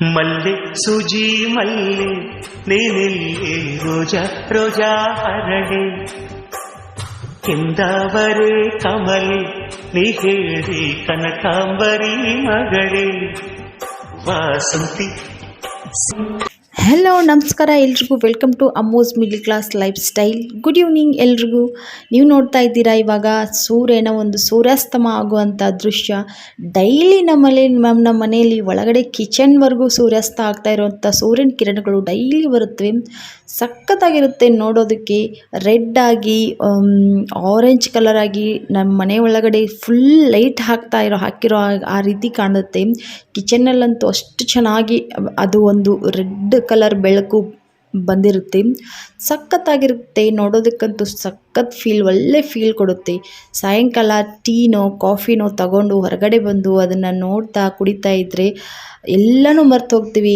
ಮಲ್ಲೆ ಸೂಜಿ ಮಲ್ಲೆ ನೀನಿಲ್ಲಿ ರೋಜಾ ರೋಜಾ ಹರಳೆ ಕೆಂದಾವರೆ ಕಮಲೆ ನೀ ಹೇಳಿ ಕನಕಾಂಬರಿ ಮಗಳೇ ವಾಸಂತಿ ಹಲೋ ನಮಸ್ಕಾರ, ಎಲ್ರಿಗೂ welcome to Ammo's middle class life style. Good evening ಎಲ್ರಿಗೂ. ನೀವು ನೋಡ್ತಾ ಇದ್ದೀರಾ ಇವಾಗ ಸೂರ್ಯನ ಒಂದು ಸೂರ್ಯಾಸ್ತಮ ಆಗುವಂಥ ದೃಶ್ಯ. ಡೈಲಿ ನಮ್ಮಲ್ಲಿ ನಮ್ಮ ನಮ್ಮ ಮನೆಯಲ್ಲಿ ಒಳಗಡೆ ಕಿಚನ್ವರೆಗೂ ಸೂರ್ಯಾಸ್ತ ಆಗ್ತಾ ಇರುವಂಥ ಸೂರ್ಯನ ಕಿರಣಗಳು ಡೈಲಿ ಬರುತ್ತವೆ. ಸಖತ್ತಾಗಿರುತ್ತೆ ನೋಡೋದಕ್ಕೆ. ರೆಡ್ ಆಗಿ ಆರೆಂಜ್ ಕಲರ್ ಆಗಿ ನಮ್ಮ ಮನೆ ಒಳಗಡೆ ಫುಲ್ ಲೈಟ್ ಹಾಕ್ತಾ ಇರೋ, ಹಾಕಿರೋ ಆ- ರೀತಿ ಕಾಣುತ್ತೆ. ಕಿಚನ್ನಲ್ಲಂತೂ ಅಷ್ಟು ಚೆನ್ನಾಗಿ ಅದು ಒಂದು ರೆಡ್ ಕಲರ್ ಬೆಳಕು ಬಂದಿರುತ್ತೆ. ಸಖತ್ತಾಗಿರುತ್ತೆ. ನೋಡೋದಕ್ಕಂತೂ ಸಖತ್ ಫೀಲ್ ಒಳ್ಳೆ ಫೀಲ್ ಕೊಡುತ್ತೆ. ಸಾಯಂಕಾಲ ಟೀನೋ, ಕಾಫಿನೋ ತಗೊಂಡು ಹೊರಗಡೆ ಬಂದು ಅದನ್ನು ನೋಡ್ತಾ ಕುಡಿತಾ ಇದ್ದರೆ ಎಲ್ಲನೂ ಮರ್ತು ಹೋಗ್ತೀವಿ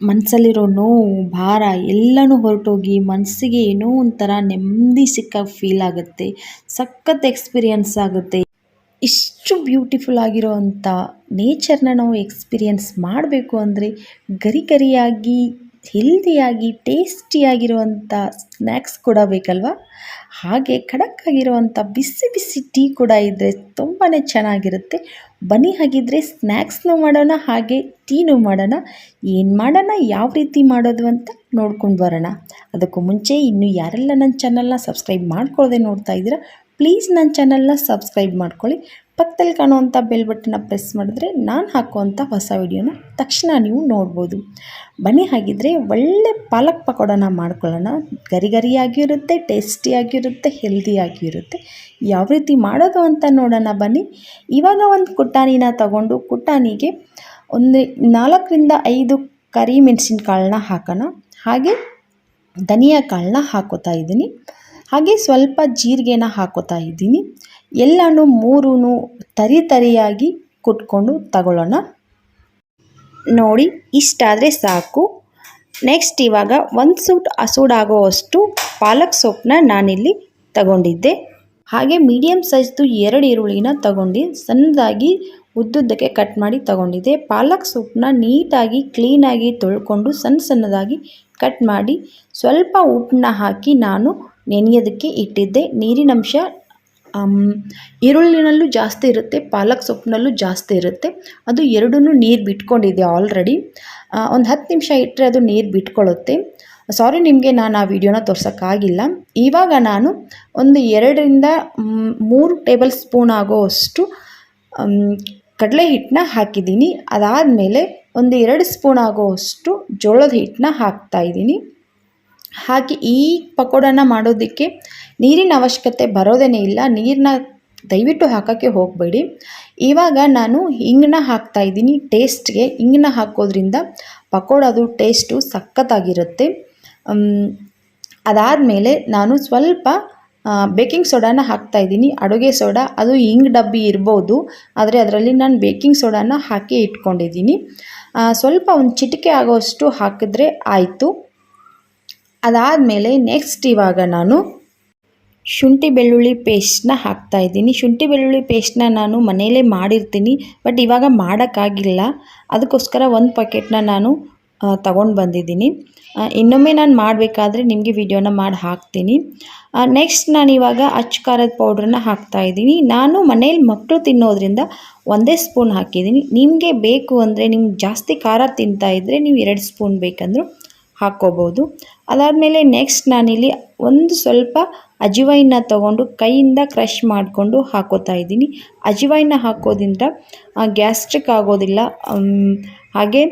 ಮನಸ್ಸಲ್ಲಿರೋ ನೋವು, ಭಾರ ಎಲ್ಲನೂ ಹೊರಟೋಗಿ ಮನಸ್ಸಿಗೆ ಏನೋ ಒಂಥರ ನೆಮ್ಮದಿ ಸಿಕ್ಕ ಫೀಲ್ ಆಗುತ್ತೆ. ಸಖತ್ ಎಕ್ಸ್ಪೀರಿಯನ್ಸ್ ಆಗುತ್ತೆ. ಇಷ್ಟು ಬ್ಯೂಟಿಫುಲ್ ಆಗಿರೋವಂಥ ನೇಚರ್ನ ನಾವು ಎಕ್ಸ್ಪೀರಿಯನ್ಸ್ ಮಾಡಬೇಕು ಅಂದರೆ ಗರಿ ಗರಿಯಾಗಿ ಹೆಲ್ದಿಯಾಗಿ ಟೇಸ್ಟಿಯಾಗಿರುವಂಥ ಸ್ನ್ಯಾಕ್ಸ್ ಕೂಡ ಬೇಕಲ್ವ? ಹಾಗೆ ಖಡಕ್ ಆಗಿರುವಂಥ ಬಿಸಿ ಬಿಸಿ ಟೀ ಕೂಡ ಇದ್ದರೆ ತುಂಬಾ ಚೆನ್ನಾಗಿರುತ್ತೆ. ಬನ್ನಿ ಹಾಗಿದ್ರೆ ಸ್ನ್ಯಾಕ್ಸ್ನೂ ಮಾಡೋಣ, ಹಾಗೆ ಟೀನೂ ಮಾಡೋಣ. ಏನು ಮಾಡೋಣ, ಯಾವ ರೀತಿ ಮಾಡೋದು ಅಂತ ನೋಡ್ಕೊಂಡು ಬರೋಣ. ಅದಕ್ಕೂ ಮುಂಚೆ ಇನ್ನು ಯಾರೆಲ್ಲ ನನ್ನ ಚಾನಲ್ನ ಸಬ್ಸ್ಕ್ರೈಬ್ ಮಾಡ್ಕೊಳ್ಳದೆ ನೋಡ್ತಾ ಇದ್ದೀರಾ ಪ್ಲೀಸ್ ನನ್ನ ಚಾನಲ್ನ ಸಬ್ಸ್ಕ್ರೈಬ್ ಮಾಡ್ಕೊಳ್ಳಿ. ಪಕ್ಕದಲ್ಲಿ ಕಾಣುವಂಥ ಬೆಲ್ ಬಟನ್ನ ಪ್ರೆಸ್ ಮಾಡಿದ್ರೆ ನಾನು ಹಾಕುವಂಥ ಹೊಸ ವಿಡಿಯೋನ ತಕ್ಷಣ ನೀವು ನೋಡ್ಬೋದು. ಬನ್ನಿ ಹಾಗಿದ್ರೆ ಒಳ್ಳೆ ಪಾಲಕ್ ಪಕೋಡನ ಮಾಡ್ಕೊಳ್ಳೋಣ. ಗರಿ ಗರಿಯಾಗಿರುತ್ತೆ ಟೇಸ್ಟಿಯಾಗಿರುತ್ತೆ ಹೆಲ್ದಿಯಾಗಿರುತ್ತೆ ಯಾವ ರೀತಿ ಮಾಡೋದು ಅಂತ ನೋಡೋಣ ಬನ್ನಿ. ಇವಾಗ ಒಂದು ಕುಟಾನಿನ ತಗೊಂಡು ಕುಟಾನಿಗೆ ಒಂದು ನಾಲ್ಕರಿಂದ ಐದು ಕರಿ ಮೆಣಸಿನ್ಕಾಳನ್ನ ಹಾಕೋಣ. ಹಾಗೆ ಧನಿಯಾ ಕಾಳನ್ನ ಹಾಕೋತಾ ಇದ್ದೀನಿ. ಹಾಗೆ ಸ್ವಲ್ಪ ಜೀರಿಗೆನ ಹಾಕೋತಾ ಇದ್ದೀನಿ. ಎಲ್ಲನೂ ಮೂರೂ ತರಿ ತರಿಯಾಗಿ ಕುಟ್ಕೊಂಡು ತಗೊಳ್ಳೋಣ. ನೋಡಿ, ಇಷ್ಟಾದರೆ ಸಾಕು. ನೆಕ್ಸ್ಟ್ ಇವಾಗ ಒಂದು ಸೂಟ್ ಹಸೂಡಾಗೋವಷ್ಟು ಪಾಲಕ್ ಸೊಪ್ಪನ್ನ ನಾನಿಲ್ಲಿ ತಗೊಂಡಿದ್ದೆ. ಹಾಗೆ ಮೀಡಿಯಮ್ ಸೈಜ್ದು ಎರಡು ಈರುಳ್ಳಿನ ತಗೊಂಡು, ಸಣ್ಣದಾಗಿ ಉದ್ದುದ್ದಕ್ಕೆ ಕಟ್ ಮಾಡಿ ತಗೊಂಡಿದ್ದೆ. ಪಾಲಕ್ ಸೊಪ್ಪನ್ನ ನೀಟಾಗಿ ಕ್ಲೀನಾಗಿ ತೊಳ್ಕೊಂಡು ಸಣ್ಣ ಸಣ್ಣದಾಗಿ ಕಟ್ ಮಾಡಿ ಸ್ವಲ್ಪ ಉಪ್ಪನ್ನ ಹಾಕಿ ನಾನು ನೆನೆಯೋದಕ್ಕೆ ಇಟ್ಟಿದ್ದೆ. ನೀರಿನಂಶ ಈರುಳ್ಳಿನಲ್ಲೂ ಜಾಸ್ತಿ ಇರುತ್ತೆ, ಪಾಲಕ್ ಸೊಪ್ಪಿನಲ್ಲೂ ಜಾಸ್ತಿ ಇರುತ್ತೆ. ಅದು ಎರಡೂ ನೀರು ಬಿಟ್ಕೊಂಡಿದೆ ಆಲ್ರೆಡಿ ಒಂದು ಹತ್ತು ನಿಮಿಷ ಇಟ್ಟರೆ ಅದು ನೀರು ಬಿಟ್ಕೊಳ್ಳುತ್ತೆ. ಸಾರಿ ನಿಮಗೆ, ನಾನು ಆ ವಿಡಿಯೋನ ತೋರ್ಸೋಕ್ಕಾಗಿಲ್ಲ. ಇವಾಗ ನಾನು ಒಂದು ಎರಡರಿಂದ ಮೂರು ಟೇಬಲ್ ಸ್ಪೂನ್ ಆಗೋವಷ್ಟು ಕಡಲೆ ಹಿಟ್ಟನ್ನ ಹಾಕಿದ್ದೀನಿ. ಅದಾದಮೇಲೆ ಒಂದು ಎರಡು ಸ್ಪೂನ್ ಆಗೋವಷ್ಟು ಜೋಳದ ಹಿಟ್ಟನ್ನ ಹಾಕ್ತಾ ಇದ್ದೀನಿ. ಹಾಗೆ ಈ ಪಕೋಡನ ಮಾಡೋದಕ್ಕೆ ನೀರಿನ ಅವಶ್ಯಕತೆ ಬರೋದೇ ಇಲ್ಲ. ನೀರನ್ನ ದಯವಿಟ್ಟು ಹಾಕೋಕ್ಕೆ ಹೋಗಬೇಡಿ. ಇವಾಗ ನಾನು ಹಿಂಗನ್ನ ಹಾಕ್ತಾ ಇದ್ದೀನಿ. ಟೇಸ್ಟ್ಗೆ ಹಿಂಗನ್ನ ಹಾಕೋದ್ರಿಂದ ಪಕೋಡದು ಟೇಸ್ಟು ಸಖತ್ತಾಗಿರುತ್ತೆ. ಅದಾದಮೇಲೆ ನಾನು ಸ್ವಲ್ಪ ಬೇಕಿಂಗ್ ಸೋಡಾನ ಹಾಕ್ತಾ ಇದ್ದೀನಿ. ಅಡುಗೆ ಸೋಡಾ, ಅದು ಹಿಂಗ್ ಡಬ್ಬಿ ಇರ್ಬೋದು. ಆದರೆ ಅದರಲ್ಲಿ ನಾನು ಬೇಕಿಂಗ್ ಸೋಡಾನ ಹಾಕಿ ಇಟ್ಕೊಂಡಿದ್ದೀನಿ. ಸ್ವಲ್ಪ ಒಂದು ಚಿಟಿಕೆ ಆಗೋಷ್ಟು ಹಾಕಿದ್ರೆ ಆಯಿತು. ಅದಾದಮೇಲೆ ನೆಕ್ಸ್ಟ್ ಇವಾಗ ನಾನು ಶುಂಠಿ ಬೆಳ್ಳುಳ್ಳಿ ಪೇಸ್ಟ್ನ ಹಾಕ್ತಾ ಇದ್ದೀನಿ. ಶುಂಠಿ ಬೆಳ್ಳುಳ್ಳಿ ಪೇಸ್ಟ್ನ ನಾನು ಮನೆಯಲ್ಲೇ ಮಾಡಿರ್ತೀನಿ ಬಟ್ ಇವಾಗ ಮಾಡೋಕ್ಕಾಗಿಲ್ಲ. ಅದಕ್ಕೋಸ್ಕರ ಒಂದು ಪ್ಯಾಕೆಟ್ನ ನಾನು ತಗೊಂಡು ಬಂದಿದ್ದೀನಿ. ಇನ್ನೊಮ್ಮೆ ನಾನು ಮಾಡಬೇಕಾದ್ರೆ ನಿಮಗೆ ವಿಡಿಯೋನ ಮಾಡಿ ಹಾಕ್ತೀನಿ. ನೆಕ್ಸ್ಟ್ ನಾನು ಇವಾಗ ಅಚ್ಚು ಖಾರದ ಪೌಡ್ರನ್ನ ಹಾಕ್ತಾ ಇದ್ದೀನಿ. ನಾನು ಮನೇಲಿ ಮಕ್ಕಳು ತಿನ್ನೋದ್ರಿಂದ ಒಂದೇ ಸ್ಪೂನ್ ಹಾಕಿದ್ದೀನಿ. ನಿಮಗೆ ಬೇಕು ಅಂದರೆ, ನಿಮ್ಗೆ ಜಾಸ್ತಿ ಖಾರ ತಿಂತಾ ಇದ್ದರೆ ನೀವು ಎರಡು ಸ್ಪೂನ್ ಬೇಕಂದರೂ ಹಾಕ್ಕೋಬೋದು ಅದಾದಮೇಲೆ ನೆಕ್ಸ್ಟ್ ನಾನಿಲ್ಲಿ ಒಂದು ಸ್ವಲ್ಪ ಅಜಿವೈನ ತಗೊಂಡು ಕೈಯಿಂದ ಕ್ರಷ್ ಮಾಡಿಕೊಂಡು ಹಾಕೋತಾ ಇದ್ದೀನಿ. ಅಜಿವೈನ ಹಾಕೋದ್ರಿಂದ ಗ್ಯಾಸ್ಟ್ರಿಕ್ ಆಗೋದಿಲ್ಲ ಹಾಗೆ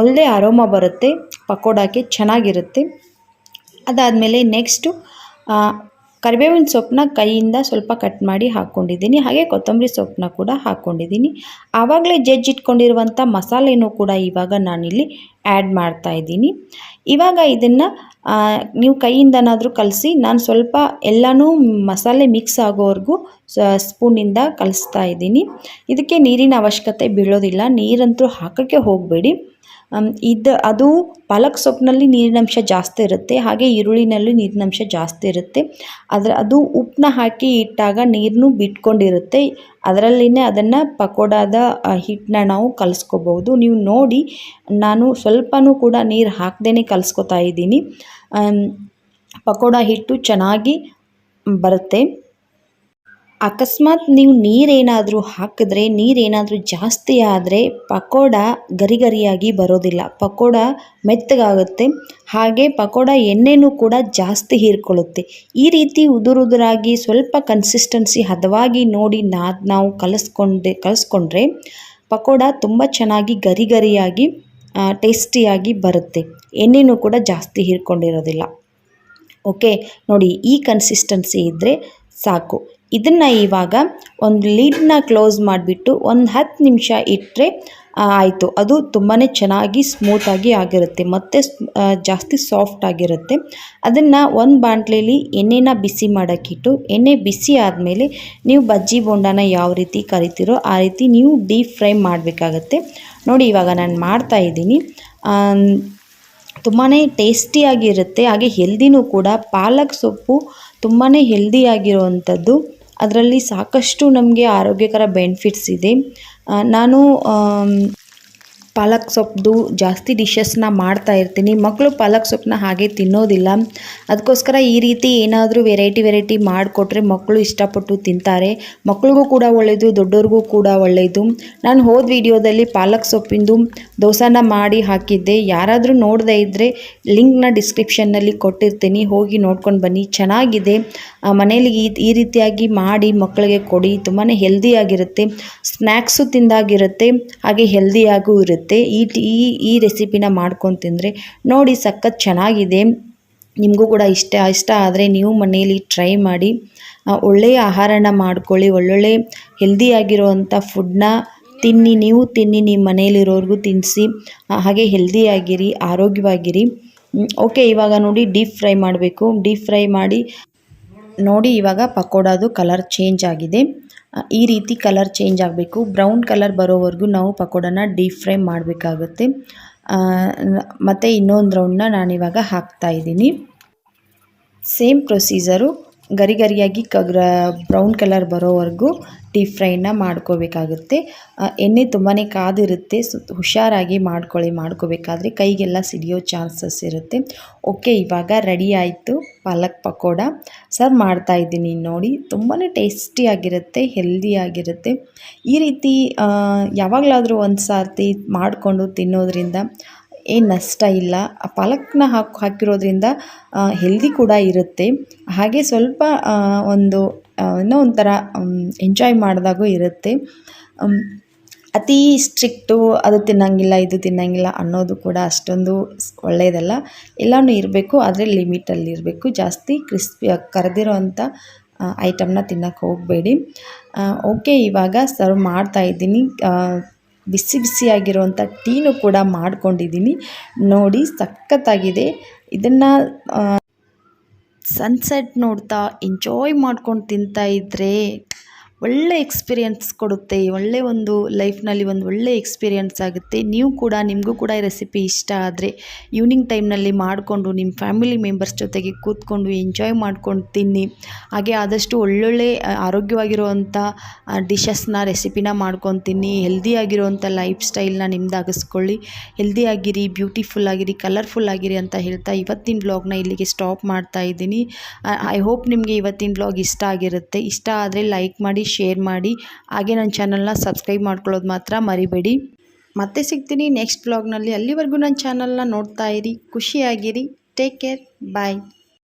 ಒಳ್ಳೆ ಅರೋಮ ಬರುತ್ತೆ, ಪಕೋಡಕ್ಕೆ ಚೆನ್ನಾಗಿರುತ್ತೆ. ಅದಾದಮೇಲೆ ನೆಕ್ಸ್ಟು ಕರಿಬೇವಿನ ಸೊಪ್ಪನ್ನ ಕೈಯಿಂದ ಸ್ವಲ್ಪ ಕಟ್ ಮಾಡಿ ಹಾಕ್ಕೊಂಡಿದ್ದೀನಿ ಹಾಗೆ ಕೊತ್ತಂಬರಿ ಸೊಪ್ಪನ್ನ ಕೂಡ ಹಾಕ್ಕೊಂಡಿದ್ದೀನಿ ಆವಾಗಲೇ ಜಜ್ಜಿಟ್ಕೊಂಡಿರುವಂಥ ಮಸಾಲೆನೂ ಕೂಡ ಇವಾಗ ನಾನಿಲ್ಲಿ ಆ್ಯಡ್ ಮಾಡ್ತಾ ಇದ್ದೀನಿ. ಇವಾಗ ಇದನ್ನು ನೀವು ಕೈಯಿಂದನಾದರೂ ಕಲಸಿ ನಾನು ಸ್ವಲ್ಪ ಎಲ್ಲನೂ ಮಸಾಲೆ ಮಿಕ್ಸ್ ಆಗೋವರೆಗೂ ಸ್ಪೂನಿಂದ ಕಲಿಸ್ತಾ ಇದ್ದೀನಿ. ಇದಕ್ಕೆ ನೀರಿನ ಅವಶ್ಯಕತೆ ಬೀಳೋದಿಲ್ಲ. ನೀರಂತೂ ಹಾಕೋಕ್ಕೆ ಹೋಗಬೇಡಿ. ಇದು, ಅದು ಪಾಲಕ್ ಸೊಪ್ಪಿನಲ್ಲಿ ನೀರಿನಂಶ ಜಾಸ್ತಿ ಇರುತ್ತೆ, ಹಾಗೆ ಈರುಳ್ಳಿನಲ್ಲೂ ನೀರಿನಂಶ ಜಾಸ್ತಿ ಇರುತ್ತೆ. ಅದರ, ಅದು ಉಪ್ಪನ್ನ ಹಾಕಿ ಇಟ್ಟಾಗ ನೀರನ್ನು ಬಿಟ್ಕೊಂಡಿರುತ್ತೆ. ಅದರಲ್ಲಿನೇ ಅದನ್ನು ಪಕೋಡಾದ ಹಿಟ್ಟನ್ನ ನಾವು ಕಲಿಸ್ಕೋಬೋದು ನೀವು ನೋಡಿ, ನಾನು ಸ್ವಲ್ಪನೂ ಕೂಡ ನೀರು ಹಾಕ್ದೇ ಕಲಿಸ್ಕೊತಾ ಇದ್ದೀನಿ. ಪಕೋಡ ಹಿಟ್ಟು ಚೆನ್ನಾಗಿ ಬರುತ್ತೆ. ಅಕಸ್ಮಾತ್ ನೀವು ನೀರೇನಾದರೂ ಹಾಕಿದ್ರೆ, ನೀರೇನಾದರೂ ಜಾಸ್ತಿ ಆದರೆ ಪಕೋಡ ಗರಿ ಗರಿಯಾಗಿ ಬರೋದಿಲ್ಲ. ಪಕೋಡ ಮೆತ್ತಗಾಗುತ್ತೆ. ಹಾಗೆ ಪಕೋಡ ಎಣ್ಣೆನೂ ಕೂಡ ಜಾಸ್ತಿ ಹೀರ್ಕೊಳ್ಳುತ್ತೆ. ಈ ರೀತಿ ಉದುರುದುರಾಗಿ ಸ್ವಲ್ಪ ಕನ್ಸಿಸ್ಟೆನ್ಸಿ ಹದವಾಗಿ ನೋಡಿ ನಾ ನಾವು ಕಲಿಸ್ಕೊಂಡೆ, ಕಲಿಸ್ಕೊಂಡ್ರೆ ಪಕೋಡ ತುಂಬ ಚೆನ್ನಾಗಿ ಗರಿ ಗರಿಯಾಗಿ ಟೇಸ್ಟಿಯಾಗಿ ಬರುತ್ತೆ. ಎಣ್ಣೆನೂ ಕೂಡ ಜಾಸ್ತಿ ಹೀರ್ಕೊಂಡಿರೋದಿಲ್ಲ. ಓಕೆ, ನೋಡಿ ಈ ಕನ್ಸಿಸ್ಟೆನ್ಸಿ ಇದ್ದರೆ ಸಾಕು. ಇದನ್ನು ಇವಾಗ ಒಂದು ಲೀಡನ್ನ ಕ್ಲೋಸ್ ಮಾಡಿಬಿಟ್ಟು ಒಂದು ಹತ್ತು ನಿಮಿಷ ಇಟ್ಟರೆ ಆಯಿತು. ಅದು ತುಂಬಾ ಚೆನ್ನಾಗಿ ಸ್ಮೂತಾಗಿ ಆಗಿರುತ್ತೆ. ಮತ್ತು ಜಾಸ್ತಿ ಸಾಫ್ಟ್ ಆಗಿರುತ್ತೆ. ಅದನ್ನು ಒಂದು ಬಾಂಡ್ಲೇಲಿ ಎಣ್ಣೆನ ಬಿಸಿ ಮಾಡೋಕ್ಕಿಟ್ಟು, ಎಣ್ಣೆ ಬಿಸಿ ಆದಮೇಲೆ ನೀವು ಬಜ್ಜಿ ಬೋಂಡನ ಯಾವ ರೀತಿ ಕರಿತೀರೋ ಆ ರೀತಿ ನೀವು ಡೀಪ್ ಫ್ರೈ ಮಾಡಬೇಕಾಗತ್ತೆ. ನೋಡಿ, ಇವಾಗ ನಾನು ಮಾಡ್ತಾ ಇದ್ದೀನಿ. ತುಂಬಾ ಟೇಸ್ಟಿಯಾಗಿರುತ್ತೆ ಹಾಗೆ ಹೆಲ್ದಿನೂ ಕೂಡ. ಪಾಲಕ್ ಸೊಪ್ಪು ತುಂಬಾ ಹೆಲ್ದಿಯಾಗಿರುವಂಥದ್ದು ಅದರಲ್ಲಿ ಸಾಕಷ್ಟು ನಮಗೆ ಆರೋಗ್ಯಕರ ಬೆನಿಫಿಟ್ಸ್ ಇದೆ. ನಾನು ಪಾಲಕ್ ಸೊಪ್ಪು ಜಾಸ್ತಿ ಡಿಶಸ್ನ ಮಾಡ್ತಾ ಇರ್ತೀನಿ. ಮಕ್ಕಳು ಪಾಲಕ್ ಸೊಪ್ಪನ್ನ ಹಾಗೆ ತಿನ್ನೋದಿಲ್ಲ. ಅದಕ್ಕೋಸ್ಕರ ಈ ರೀತಿ ಏನಾದರೂ ವೆರೈಟಿ ವೆರೈಟಿ ಮಾಡಿಕೊಟ್ರೆ ಮಕ್ಕಳು ಇಷ್ಟಪಟ್ಟು ತಿಂತಾರೆ. ಮಕ್ಕಳಿಗೂ ಕೂಡ ಒಳ್ಳೆಯದು ದೊಡ್ಡವ್ರಿಗೂ ಕೂಡ ಒಳ್ಳೆಯದು ನಾನು ಹೋದ ವಿಡಿಯೋದಲ್ಲಿ ಪಾಲಕ್ ಸೊಪ್ಪಿಂದು ದೋಸೆನ ಮಾಡಿ ಹಾಕಿದ್ದೆ. ಯಾರಾದರೂ ನೋಡದೇ ಇದ್ದರೆ ಲಿಂಕ್ನ ಡಿಸ್ಕ್ರಿಪ್ಷನ್ನಲ್ಲಿ ಕೊಟ್ಟಿರ್ತೀನಿ. ಹೋಗಿ ನೋಡ್ಕೊಂಡು ಬನ್ನಿ. ಚೆನ್ನಾಗಿದೆ. ಮನೇಲಿ ಈ ಈ ರೀತಿಯಾಗಿ ಮಾಡಿ ಮಕ್ಕಳಿಗೆ ಕೊಡಿ. ತುಂಬಾ ಹೆಲ್ದಿಯಾಗಿರುತ್ತೆ ಸ್ನ್ಯಾಕ್ಸು ತಿಂದಾಗಿರುತ್ತೆ. ಹಾಗೆ ಹೆಲ್ದಿಯಾಗೂ ಇರುತ್ತೆ. ಈ ಈ ಈ ರೆಸಿಪಿನ ಮಾಡ್ಕೊಂಡು ತಿಂದರೆ ನೋಡಿ ಸಖತ್ ಚೆನ್ನಾಗಿದೆ. ನಿಮಗೂ ಕೂಡ ಇಷ್ಟ ಇಷ್ಟ ಆದರೆ ನೀವು ಮನೆಯಲ್ಲಿ ಟ್ರೈ ಮಾಡಿ. ಒಳ್ಳೆಯ ಆಹಾರನ ಮಾಡ್ಕೊಳ್ಳಿ. ಒಳ್ಳೊಳ್ಳೆ ಹೆಲ್ದಿಯಾಗಿರುವಂಥ ಫುಡ್ನ ತಿನ್ನಿ, ನೀವು ತಿನ್ನಿ ನಿಮ್ಮ ಮನೆಯಲ್ಲಿರೋರ್ಗೂ ತಿನ್ನಿಸಿ ಹಾಗೆ ಹೆಲ್ದಿಯಾಗಿರಿ ಆರೋಗ್ಯವಾಗಿರಿ. ಓಕೆ ಇವಾಗ ನೋಡಿ ಡೀಪ್ ಫ್ರೈ ಮಾಡಬೇಕು. ಡೀಪ್ ಫ್ರೈ ಮಾಡಿ ನೋಡಿ ಇವಾಗ ಪಕೋಡಾದು ಕಲರ್ ಚೇಂಜ್ ಆಗಿದೆ. ಈ ರೀತಿ ಕಲರ್ ಚೇಂಜ್ ಆಗಬೇಕು. ಬ್ರೌನ್ ಕಲರ್ ಬರೋವರೆಗೂ ನಾವು ಪಕೋಡನ ಡೀಪ್ ಫ್ರೈ ಮಾಡಬೇಕಾಗುತ್ತೆ. ಮತ್ತು ಇನ್ನೊಂದು ರೌಂಡನ್ನ ನಾನಿವಾಗ ಹಾಕ್ತಾಯಿದ್ದೀನಿ ಸೇಮ್ ಪ್ರೊಸೀಜರು ಗರಿ ಗರಿಯಾಗಿ ಕಗ್ರ ಬ್ರೌನ್ ಕಲರ್ ಬರೋವರೆಗೂ ಡೀಪ್ ಫ್ರೈನ ಮಾಡ್ಕೋಬೇಕಾಗುತ್ತೆ. ಎಣ್ಣೆ ತುಂಬಾ ಕಾದಿರುತ್ತೆ ಹುಷಾರಾಗಿ ಮಾಡ್ಕೊಳ್ಳಿ, ಮಾಡ್ಕೋಬೇಕಾದ್ರೆ ಕೈಗೆಲ್ಲ ಸಿಡಿಯೋ ಚಾನ್ಸಸ್ ಇರುತ್ತೆ. ಓಕೆ ಇವಾಗ ರೆಡಿ ಆಯಿತು, ಪಾಲಕ್ ಪಕೋಡ. ಸರ್ವ್ ಮಾಡ್ತಾಯಿದ್ದೀನಿ ನೋಡಿ ತುಂಬಾ ಟೇಸ್ಟಿಯಾಗಿರುತ್ತೆ ಹೆಲ್ದಿಯಾಗಿರುತ್ತೆ ಈ ರೀತಿ ಯಾವಾಗಲಾದರೂ ಒಂದು ಸಾರ್ತಿ ಮಾಡಿಕೊಂಡು ತಿನ್ನೋದ್ರಿಂದ ಏನು ನಷ್ಟ ಇಲ್ಲ. ಆ ಪಾಲಕ್ನ ಹಾಕಿ, ಹಾಕಿರೋದ್ರಿಂದ ಹೆಲ್ದಿ ಕೂಡ ಇರುತ್ತೆ. ಹಾಗೆ ಸ್ವಲ್ಪ ಒಂದು ಏನೋ ಒಂಥರ ಎಂಜಾಯ್ ಮಾಡಿದಾಗೂ ಇರುತ್ತೆ. ಅತೀ ಸ್ಟ್ರಿಕ್ಟು ಅದು ತಿನ್ನಂಗಿಲ್ಲ, ಇದು ತಿನ್ನಂಗಿಲ್ಲ ಅನ್ನೋದು ಕೂಡ ಅಷ್ಟೊಂದು ಒಳ್ಳೆಯದಲ್ಲ ಎಲ್ಲನೂ ಇರಬೇಕು, ಆದರೆ ಲಿಮಿಟಲ್ಲಿ ಇರಬೇಕು. ಜಾಸ್ತಿ ಕ್ರಿಸ್ಪಿ ಕರೆದಿರೋ ಅಂಥ ಐಟಮ್ನ ತಿನ್ನೋಕ್ಕೆ ಹೋಗಬೇಡಿ. ಓಕೆ ಇವಾಗ ಸರ್ವ್ ಮಾಡ್ತಾಯಿದ್ದೀನಿ ಬಿಸಿ ಬಿಸಿಯಾಗಿರುವಂಥ ಟೀನು ಕೂಡ ಮಾಡ್ಕೊಂಡಿದ್ದೀನಿ. ನೋಡಿ ಸಖತ್ತಾಗಿದೆ. ಇದನ್ನು ಸನ್ಸೆಟ್ ನೋಡ್ತಾ ಎಂಜಾಯ್ ಮಾಡ್ಕೊಂಡು ತಿಂತಾ ಇದ್ದರೆ ಒಳ್ಳೆ ಎಕ್ಸ್ಪೀರಿಯನ್ಸ್ ಕೊಡುತ್ತೆ. ಒಳ್ಳೆ ಒಂದು ಲೈಫ್ನಲ್ಲಿ ಒಂದು ಒಳ್ಳೆ ಎಕ್ಸ್ಪೀರಿಯನ್ಸ್ ಆಗುತ್ತೆ. ನೀವು ಕೂಡ, ನಿಮಗೂ ಕೂಡ ಈ ರೆಸಿಪಿ ಇಷ್ಟ ಆದರೆ ಈವ್ನಿಂಗ್ ಟೈಮ್ನಲ್ಲಿ ಮಾಡಿಕೊಂಡು ನಿಮ್ಮ ಫ್ಯಾಮಿಲಿ ಮೆಂಬರ್ಸ್ ಜೊತೆಗೆ ಕೂತ್ಕೊಂಡು ಎಂಜಾಯ್ ಮಾಡ್ಕೊಂಡು ತಿನ್ನಿ. ಹಾಗೆ ಆದಷ್ಟು ಒಳ್ಳೊಳ್ಳೆ ಆರೋಗ್ಯವಾಗಿರುವಂಥ ಡಿಶಸ್ನ ರೆಸಿಪಿನ ಮಾಡ್ಕೊಂಡು ತಿನ್ನಿ. ಹೆಲ್ದಿಯಾಗಿರುವಂಥ ಲೈಫ್ ಸ್ಟೈಲ್ನ ನಿಮ್ದಾಗಿಸ್ಕೊಳ್ಳಿ. ಹೆಲ್ದಿಯಾಗಿರಿ ಬ್ಯೂಟಿಫುಲ್ ಆಗಿರಿ ಕಲರ್ಫುಲ್ ಆಗಿರಿ ಅಂತ ಹೇಳ್ತಾ ಇವತ್ತಿನ ಬ್ಲಾಗ್ನ ಇಲ್ಲಿಗೆ ಸ್ಟಾಪ್ ಮಾಡ್ತಾ ಇದ್ದೀನಿ. ಐ ಹೋಪ್ ನಿಮಗೆ ಇವತ್ತಿನ ಬ್ಲಾಗ್ ಇಷ್ಟ ಆಗಿರುತ್ತೆ. ಇಷ್ಟ ಆದರೆ ಲೈಕ್ ಮಾಡಿ ಶೇರ್ ಮಾಡಿ. ಹಾಗೆ ನನ್ನ ಚಾನಲ್ನ ಸಬ್ಸ್ಕ್ರೈಬ್ ಮಾಡ್ಕೊಳ್ಳೋದು ಮಾತ್ರ ಮರಿಬೇಡಿ. ಮತ್ತೆ ಸಿಗ್ತೀನಿ ನೆಕ್ಸ್ಟ್ ಬ್ಲಾಗ್ನಲ್ಲಿ ಅಲ್ಲಿವರೆಗೂ ನನ್ನ ಚಾನಲ್ನ ನೋಡ್ತಾ ಇರಿ. ಖುಷಿಯಾಗಿರಿ. Take care bye